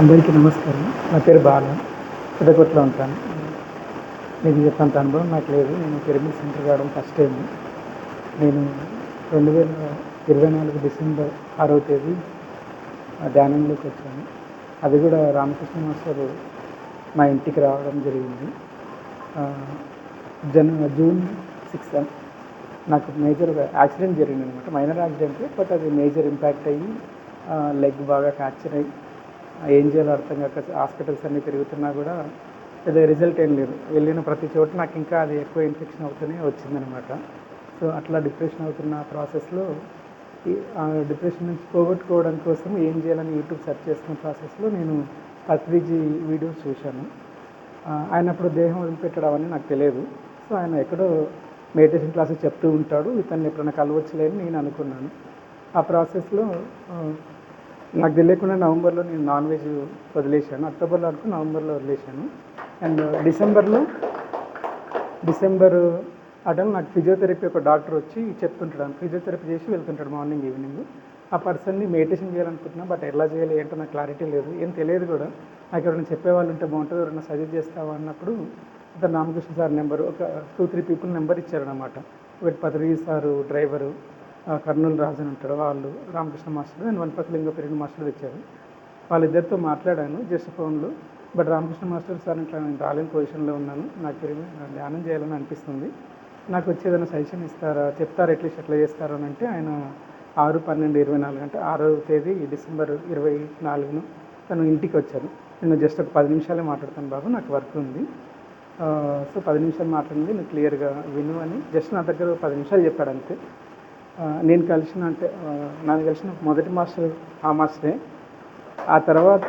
అందరికీ నమస్కారం. నా పేరు బాల పెద్దకొట్లో ఉంటాను. మీకు చెప్పినంత అనుభవం నాకు లేదు. నేను పిరమిడ్ సెంటర్ రావడం ఫస్ట్ టైం నేను రెండు వేల ఇరవై నాలుగు డిసెంబర్ ఆరో తేదీ ధ్యానంలోకి వచ్చాను. అది కూడా రామకృష్ణ మాస్టర్ మా ఇంటికి రావడం జరిగింది. జన జూన్ సిక్స్త్ నాకు మేజర్ యాక్సిడెంట్ జరిగింది అనమాట మైనర్ యాక్సిడెంట్ బట్ అది మేజర్ ఇంపాక్ట్ అయ్యి లెగ్ బాగా ఫ్రాక్చర్ అయ్యి ఏం చేయాలో అర్థం కాక హాస్పిటల్స్ అన్నీ తిరుగుతున్నా కూడా పెద్ద రిజల్ట్ ఏం లేదు. వెళ్ళిన ప్రతి చోట నాకు ఇంకా అది ఎక్కువ ఇన్ఫెక్షన్ అవుతూనే వచ్చిందనమాట. సో అట్లా డిప్రెషన్ అవుతున్న ప్రాసెస్లో ఈ ఆ డిప్రెషన్ నుంచి పోగొట్టుకోవడం కోసం ఏం చేయాలని యూట్యూబ్ సెర్చ్ చేస్తున్న ప్రాసెస్లో నేను పత్రిజీ వీడియోస్ చూశాను. ఆయన అప్పుడు దేహం వదిలిపెట్టడం అని నాకు తెలియదు. సో ఆయన ఎక్కడో మెడిటేషన్ క్లాసెస్ చెప్తూ ఉంటాడు. ఇతన్ని ఎప్పుడైనా కలవచ్చులేని నేను అనుకున్నాను. ఆ ప్రాసెస్లో నాకు తెలియకుండా నవంబర్లో నేను నాన్ వెజ్ వదిలేశాను. అక్టోబర్లో అనుకో నవంబర్లో వదిలేశాను. అండ్ డిసెంబర్లో డిసెంబర్ అటల్ నాకు ఫిజియోథెరపీ ఒక డాక్టర్ వచ్చి చెప్తుంటాడు. ఫిజియోథెరపీ చేసి వెళ్తుంటాడు మార్నింగ్ ఈవినింగ్. ఆ పర్సన్ని మెడిటేషన్ చేయాలనుకుంటున్నా బట్ ఎలా చేయాలి ఏంటో నాకు క్లారిటీ లేదు. ఏం తెలియదు కూడా. నాకు ఎవరైనా చెప్పేవాళ్ళు ఉంటే బాగుంటుంది. ఎవరైనా సజెస్ట్ చేస్తావా అన్నప్పుడు అతను రామకృష్ణ సార్ నెంబర్ ఒక టూ త్రీ పీపుల్ నెంబర్ ఇచ్చారనమాట ఒకటి పదవి సారు డ్రైవరు. కర్నూలు రాజు అని ఉంటాడు. వాళ్ళు రామకృష్ణ మాస్టర్ అండ్ వనపతిలింగ పెరిగిన మాస్టర్ ఇచ్చారు వాళ్ళిద్దరితో మాట్లాడాను జస్ట్ ఫోన్లో. బట్ రామకృష్ణ మాస్టర్ సార్ ఇట్లా నేను రాలేని పొజిషన్లో ఉన్నాను. నాకు ధ్యానం చేయాలని అనిపిస్తుంది. నాకు వచ్చి ఏదైనా సజెషన్ ఇస్తారా చెప్తారా ఎట్లీస్ట్ ఎట్లా చేస్తారా అని అంటే ఆయన ఆరు పన్నెండు ఇరవై నాలుగు అంటే ఆరో తేదీ డిసెంబర్ ఇరవై నాలుగును తను ఇంటికి వచ్చాను నేను జస్ట్ ఒక పది నిమిషాలే మాట్లాడతాను బాబు నాకు వర్క్ ఉంది. సో పది నిమిషాలు మాట్లాడింది నువ్వు క్లియర్గా విను అని జస్ట్ నా దగ్గర పది నిమిషాలు చెప్పాడు అంతే. నేను కలిసిన అంటే నన్ను కలిసిన మొదటి మాస్టర్ ఆ మాస్టరే. ఆ తర్వాత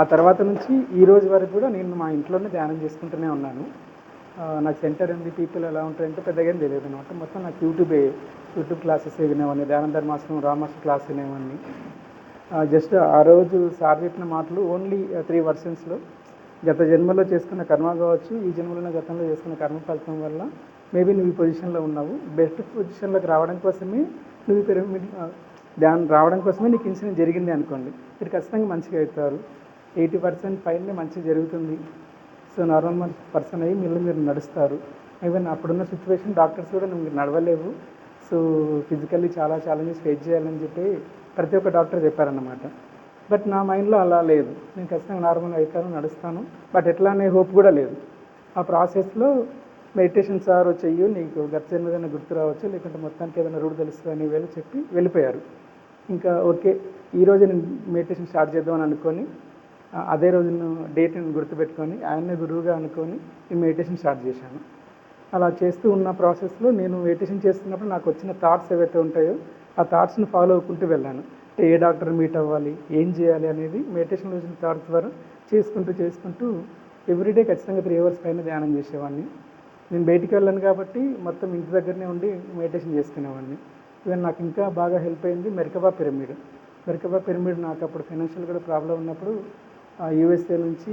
ఆ తర్వాత నుంచి ఈ రోజు వరకు కూడా నేను మా ఇంట్లోనే ధ్యానం చేసుకుంటూనే ఉన్నాను. నాకు సెంటర్ ఉంది పీపుల్ ఎలా ఉంటాయంటే పెద్దగా ఏం తెలియదు అనమాట. మొత్తం నాకు యూట్యూబే యూట్యూబ్ క్లాసెస్ వినేవాడిని ధ్యానం ధర్మాసనం రామాస్టర్ క్లాస్ వినేవాడిని. జస్ట్ ఆ రోజు సార్ చెప్పిన మాటలు ఓన్లీ త్రీ వర్షన్స్లో గత జన్మలో చేసుకున్న కర్మ కావచ్చు ఈ జన్మలో గతంలో చేసుకున్న కర్మ ఫలితం వల్ల మేబీ నువ్వు ఈ పొజిషన్లో ఉన్నావు. బెస్ట్ పొజిషన్లోకి రావడం కోసమే నువ్వు పిరమిడ్ దాని రావడం కోసమే నీకు ఇన్సిడెంట్ జరిగింది అనుకోండి. మీరు ఖచ్చితంగా మంచిగా అవుతారు. ఎయిటీ పర్సెంట్ పైన మంచిగా జరుగుతుంది. సో నార్మల్ పర్సన్ అయ్యి మీరు మీరు నడుస్తారు. ఈవెన్ అప్పుడున్న సిచ్యువేషన్ డాక్టర్స్ కూడా నువ్వు మీరు నడవలేవు. సో ఫిజికల్లీ చాలా ఛాలెంజెస్ ఫేస్ చేయాలని చెప్పి ప్రతి ఒక్క డాక్టర్ చెప్పారన్నమాట. బట్ నా మైండ్లో అలా లేదు. నేను ఖచ్చితంగా నార్మల్గా అవుతాను నడుస్తాను. బట్ ఎట్లా అనే హోప్ కూడా లేదు. ఆ ప్రాసెస్లో మెడిటేషన్ సార్ చెయ్యు నీకు గత ఏదైనా గుర్తు రావచ్చు? లేకుంటే మొత్తానికి ఏదైనా రూట్ తెలుస్తుంది అని వీళ్ళు చెప్పి వెళ్ళిపోయారు. ఇంకా ఓకే ఈరోజు నేను మెడిటేషన్ స్టార్ట్ చేద్దామని అనుకొని అదే రోజు డేట్ నేను గుర్తుపెట్టుకొని ఆయన్నే గురువుగా అనుకొని నేను మెడిటేషన్ స్టార్ట్ చేశాను. అలా చేస్తూ ఉన్న ప్రాసెస్లో నేను మెడిటేషన్ చేస్తున్నప్పుడు నాకు వచ్చిన థాట్స్ ఏవైతే ఉంటాయో ఆ థాట్స్ని ఫాలో అవ్వకుంటూ వెళ్ళాను. అంటే ఏ డాక్టర్ మీట్ అవ్వాలి ఏం చేయాలి అనేది మెడిటేషన్లో వచ్చిన థాట్స్ ద్వారా చేసుకుంటూ చేసుకుంటూ ఎవ్రీడే ఖచ్చితంగా త్రీ అవర్స్ పైన ధ్యానం చేసేవాడిని. నేను బయటికి వెళ్ళాను కాబట్టి మొత్తం ఇంటి దగ్గరనే ఉండి మెడిటేషన్ చేసుకునేవాడిని. ఈవెన్ నాకు ఇంకా బాగా హెల్ప్ అయింది మెరకబా పిరమిడ్. మెరకబా పిరమిడ్ నాకు అప్పుడు ఫైనాన్షియల్ కూడా ప్రాబ్లం ఉన్నప్పుడు యూఎస్ఏ నుంచి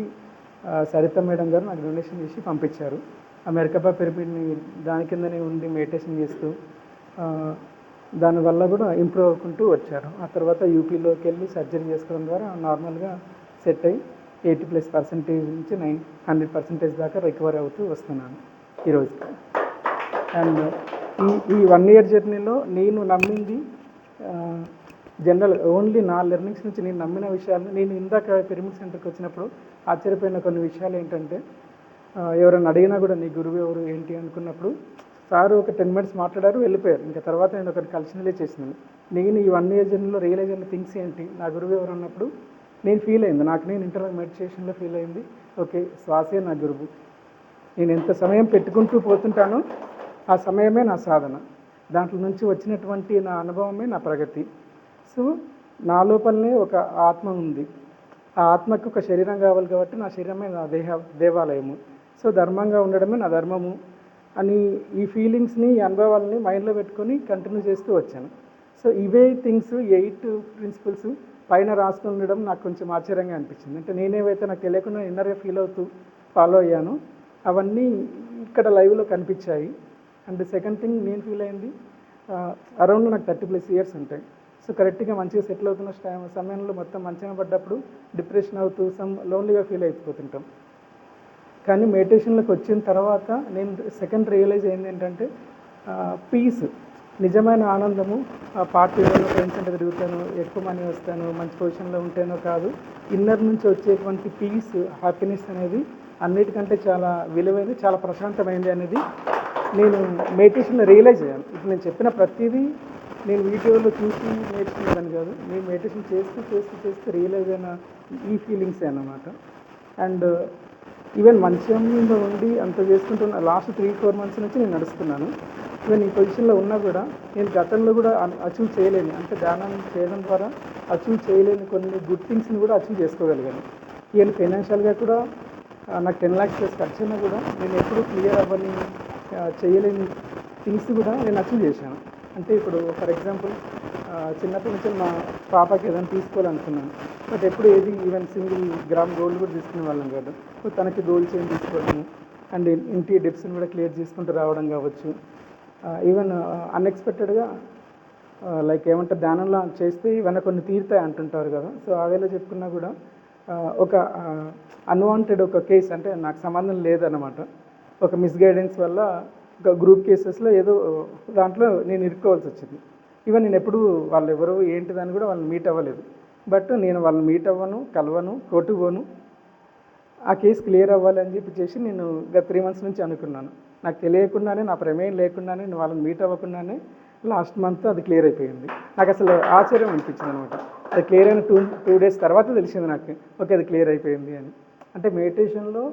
సరిత మేడం గారు నాకు డొనేషన్ చేసి పంపించారు. ఆ మెరకబా పిరమిడ్ని దాని కిందనే ఉండి మెడిటేషన్ చేస్తూ దానివల్ల కూడా ఇంప్రూవ్ అవ్వుకుంటూ వచ్చారు. ఆ తర్వాత యూపీలోకి వెళ్ళి సర్జరీ చేసుకోవడం ద్వారా నార్మల్గా సెట్ అయ్యి ఎయిటీ ప్లస్ పర్సెంటేజ్ నుంచి నైన్ హండ్రెడ్ పర్సెంటేజ్ దాకా రికవర్ అవుతూ వస్తున్నాను. ఈరోజు. అండ్ ఈ ఈ వన్ ఇయర్ జర్నీలో నేను నమ్మింది జనరల్ ఓన్లీ నా లెర్నింగ్స్ నుంచి నేను నమ్మిన విషయాలు నేను ఇందాక పిరమిడ్ సెంటర్కి వచ్చినప్పుడు ఆశ్చర్యపోయిన కొన్ని విషయాలు ఏంటంటే ఎవరైనా అడిగినా కూడా నీ గురువు ఎవరు? ఏంటి? అనుకున్నప్పుడు సార్ ఒక టెన్ మినిట్స్ మాట్లాడారు వెళ్ళిపోయారు. ఇంకా తర్వాత నేను ఒకరి కలిసినలే చేసినాను నేను ఈ వన్ ఇయర్ జర్నీలో రియలైజ్ అయిన థింగ్స్ ఏంటి? నా గురువు ఎవరు అన్నప్పుడు నేను ఫీల్ అయింది. నాకు నేను ఇంటర్ మెడిటేషన్లో ఫీల్ అయింది. ఓకే శ్వాసే నా గురువు. నేను ఎంత సమయం పెట్టుకుంటూ పోతుంటానో ఆ సమయమే నా సాధన. దాంట్లో నుంచి వచ్చినటువంటి నా అనుభవమే నా ప్రగతి. సో నా లోపలనే ఒక ఆత్మ ఉంది. ఆ ఆత్మకు ఒక శరీరం కావాలి కాబట్టి నా శరీరమే నా దేహ దేవాలయము. సో ధర్మంగా ఉండడమే నా ధర్మము అని ఈ ఫీలింగ్స్ని ఈ అనుభవాలని మైండ్లో పెట్టుకొని కంటిన్యూ చేస్తూ వచ్చాను. సో ఇవే థింగ్స్ ఎయిట్ ప్రిన్సిపల్స్ పైన రాసుకుని ఉండడం నాకు కొంచెం ఆశ్చర్యంగా అనిపించింది. అంటే నేనేవైతే నాకు తెలియకుండా ఇన్నర్గా ఫీల్ అవుతూ ఫాలో అయ్యాను అవన్నీ ఇక్కడ లైవ్లో కనిపించాయి. అండ్ సెకండ్ థింగ్ నేను ఫీల్ అయింది అరౌండ్ నాకు థర్టీ ప్లస్ ఇయర్స్ ఉంటాయి. సో కరెక్ట్గా మంచిగా సెటిల్ అవుతున్న టైం సమయంలో మొత్తం మంచిగా పడ్డప్పుడు డిప్రెషన్ అవుతూ సమ్ లోన్లీగా ఫీల్ అయిపోతుంటాం. కానీ మెడిటేషన్లోకి వచ్చిన తర్వాత నేను సెకండ్ రియలైజ్ అయింది ఏంటంటే పీస్ నిజమైన ఆనందము. ఆ పార్టీలలో ఫ్రెండ్స్ అంటే తిరుగుతాను ఎక్కువ మనీ వస్తాను మంచి పొజిషన్లో ఉంటేనో కాదు ఇన్నర్ నుంచి వచ్చేటువంటి పీస్ హ్యాపీనెస్ అనేది అన్నిటికంటే చాలా విలువైనది చాలా ప్రశాంతమైంది అనేది నేను మెడిటేషన్లో రియలైజ్ అయ్యాను. ఇప్పుడు నేను చెప్పిన ప్రతిదీ నేను వీడియోలో చూసి నేర్చుకునేదాన్ని కాదు. నేను మెడిటేషన్ చేస్తూ చేస్తూ చేస్తూ రియలైజ్ అయిన ఈ ఫీలింగ్సే అన్నమాట. అండ్ ఈవెన్ మంచంలో ఉండి అంత చేసుకుంటున్న లాస్ట్ త్రీ ఫోర్ మంత్స్ నుంచి నేను నడుస్తున్నాను. ఈవెన్ ఈ పొజిషన్లో ఉన్నా కూడా నేను గతంలో కూడా అచీవ్ చేయలేను అంటే ధ్యానం చేయడం ద్వారా అచీవ్ చేయలేని కొన్ని గుడ్ థింగ్స్ని కూడా అచీవ్ చేసుకోగలిగాను. ఈవెన్ ఫైనాన్షియల్గా కూడా నాకు టెన్ ల్యాక్స్ ప్లస్ ఖర్చు అయినా కూడా నేను ఎప్పుడూ క్లియర్ అవ్వని చేయలేని థింగ్స్ కూడా నేను అచీవ్ చేశాను. అంటే ఇప్పుడు ఫర్ ఎగ్జాంపుల్ చిన్నప్పటి నుంచి మా పాపకి ఏదైనా తీసుకోవాలనుకున్నాను. బట్ ఎప్పుడు ఏది ఈవెన్ సింగిల్ గ్రామ్ గోల్డ్ కూడా తీసుకునే వాళ్ళం కాదు. సో తనకి గోల్డ్ చైన్ తీసుకోవడము అండ్ ఇంటి డెప్స్ని కూడా క్లియర్ చేసుకుంటూ రావడం కావచ్చు. ఈవెన్ అన్ఎక్స్పెక్టెడ్గా లైక్ ఏమంటారు ధ్యానంలో చేస్తే ఇవన్నీ కొన్ని తీరుతాయి అంటుంటారు కదా. సో ఆ వేళ చెప్పుకున్నా కూడా ఒక అన్వాంటెడ్ ఒక కేస్ అంటే నాకు సంబంధం లేదన్నమాట. ఒక మిస్గైడెన్స్ వల్ల ఒక గ్రూప్ కేసెస్లో ఏదో దాంట్లో నేను ఇరుక్కోవాల్సి వచ్చింది. ఈవెన్ నేను ఎప్పుడు వాళ్ళు ఎవరు ఏంటిదని కూడా వాళ్ళని మీట్ అవ్వలేదు. బట్ నేను వాళ్ళని మీట్ అవ్వను కలవను కోర్టు పోను ఆ కేసు క్లియర్ అవ్వాలి అని చెప్పి చేసి నేను గత త్రీ మంత్స్ నుంచి అనుకున్నాను. నాకు తెలియకుండానే నా ప్రమేయం లేకుండానే నేను వాళ్ళని మీట్ అవ్వకుండానే లాస్ట్ మంత్ అది క్లియర్ అయిపోయింది. నాకు అసలు ఆశ్చర్యం అనిపించింది అనమాట అది క్లియర్ అయిన టూ టూ డేస్ తర్వాత తెలిసింది నాకు. ఓకే అది క్లియర్ అయిపోయింది అని. అంటే మెడిటేషన్లో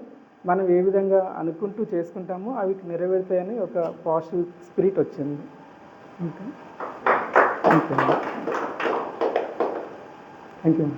మనం ఏ విధంగా అనుకుంటూ చేసుకుంటామో అవి నెరవేరుతాయని ఒక పాజిటివ్ స్పిరిట్ వచ్చింది. Okay thank you thank you